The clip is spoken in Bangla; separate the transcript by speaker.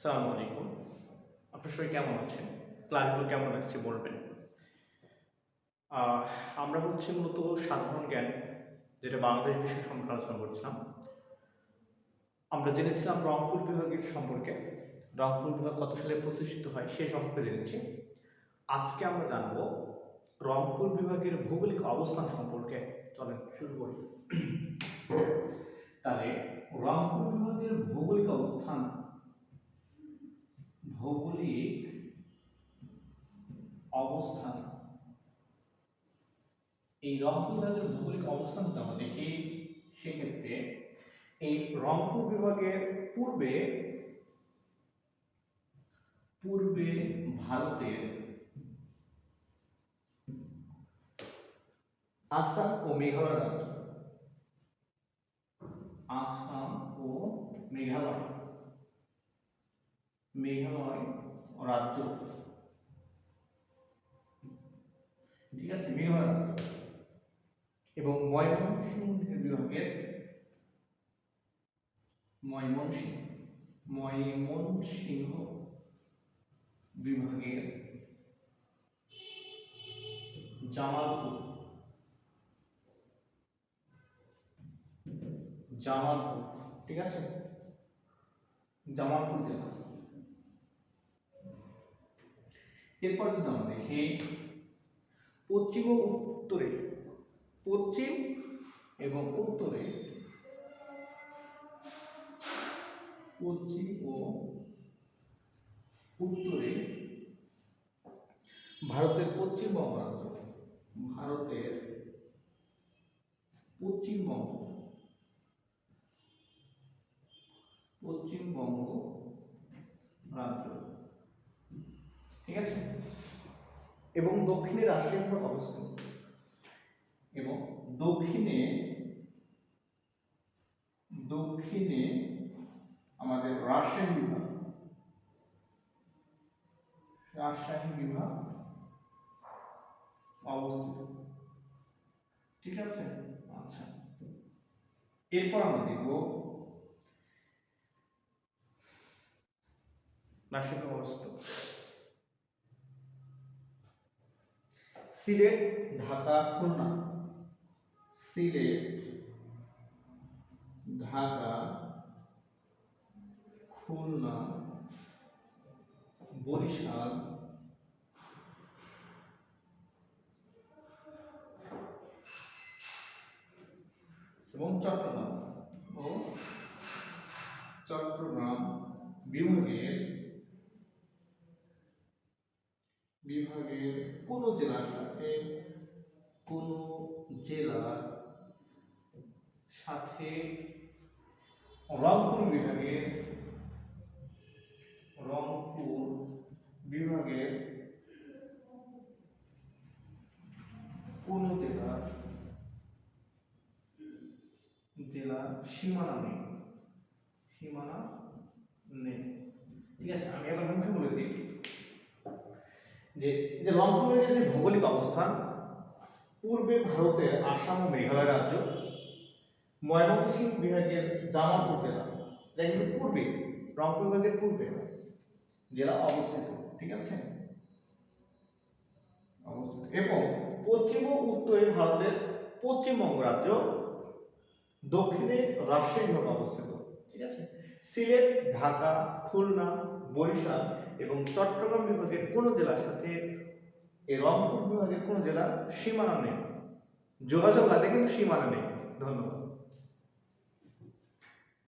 Speaker 1: সালামু আলাইকুম। আপনার সবাই কেমন আছেন? ক্লাসগুলো কেমন লাগছে বলবেন? আমরা হচ্ছে মূলত সাধারণ জ্ঞান, যেটা বাংলাদেশ বিষয় সম্পর্কে আলোচনা করছিলাম। আমরা জেনেছিলাম রংপুর বিভাগের সম্পর্কে। রংপুর বিভাগ কত সালে প্রতিষ্ঠিত হয় সে সম্পর্কে জেনেছি। আজকে আমরা জানব রংপুর বিভাগের ভৌগোলিক অবস্থান সম্পর্কে। চলেন, শুরু করি। তাহলে রংপুর বিভাগের ভৌগোলিক অবস্থান ভৌগোলিক অবস্থান। এই রংপুর বিভাগের ভৌগোলিক অবস্থান যদি আমরা দেখি, সেক্ষেত্রে এই রংপুর বিভাগের পূর্বে পূর্বে ভারতের আসাম ও মেঘালয় রাজ্য। আসাম ও মেঘালয়। মেঘালয় রাজ্য। ঠিক আছে, মেঘালয় রাজ্য। এবং ময়মনসিংহ বিভাগের ময়মনসিংহ ময়মনসিংহ বিভাগের জামালপুর। জামালপুর, ঠিক আছে? জামালপুর জেলা। এরপর যদি আমরা দেখি, পশ্চিম ও উত্তরে, পশ্চিম এবং উত্তরে, পশ্চিম ও উত্তরে ভারতের পশ্চিমবঙ্গ রাজ্য ভারতের পশ্চিমবঙ্গ পশ্চিমবঙ্গ রাজ্য। ঠিক আছে? এবং দক্ষিণে বিভাগ অবস্থিত এবং দক্ষিণে দক্ষিণে আমাদের রাজশাহী বিভাগ। রাজশাহী বিভাগ অবস্থিত। ঠিক আছে? আচ্ছা। এরপর আমরা দেখব বিভাগ অবস্থিত সিলেট ঢাকা খুলনা। সিলেট ঢাকা খুলনা বরিশাল এবং চট্টগ্রাম। ও চট্টগ্রাম বিভাগের বিভাগের কোন জেলার সাথে, কোন জেলার সাথে রংপুর বিভাগের রংপুর বিভাগের কোন জেলার জেলার সীমানা নেই? সীমানা নেই। ঠিক আছে, আমি এবার মুখে বলে দিই। যে যে রংপুরের যে ভৌগোলিক অবস্থান, পূর্বে ভারতের আসাম ও মেঘালয় রাজ্য, ময়মনসিংহ বিভাগের জামালপুর জেলা, এটা কিন্তু পূর্বে, রংপুর বিভাগের পূর্বে জেলা অবস্থিত, ঠিক আছে? অবস্থিত। এবং পশ্চিম ও উত্তরে ভারতের পশ্চিমবঙ্গ রাজ্য, দক্ষিণে রাজশাহী বিভাগ অবস্থিত, ঠিক আছে? সিলেট, ঢাকা, খুলনা, বরিশাল এবং চট্টগ্রাম বিভাগের কোনো জেলার সাথে এই রংপুর বিভাগের কোনো জেলার সীমানা নেই। যোগাযোগ আছে কিন্তু সীমানা নেই। ধন্যবাদ।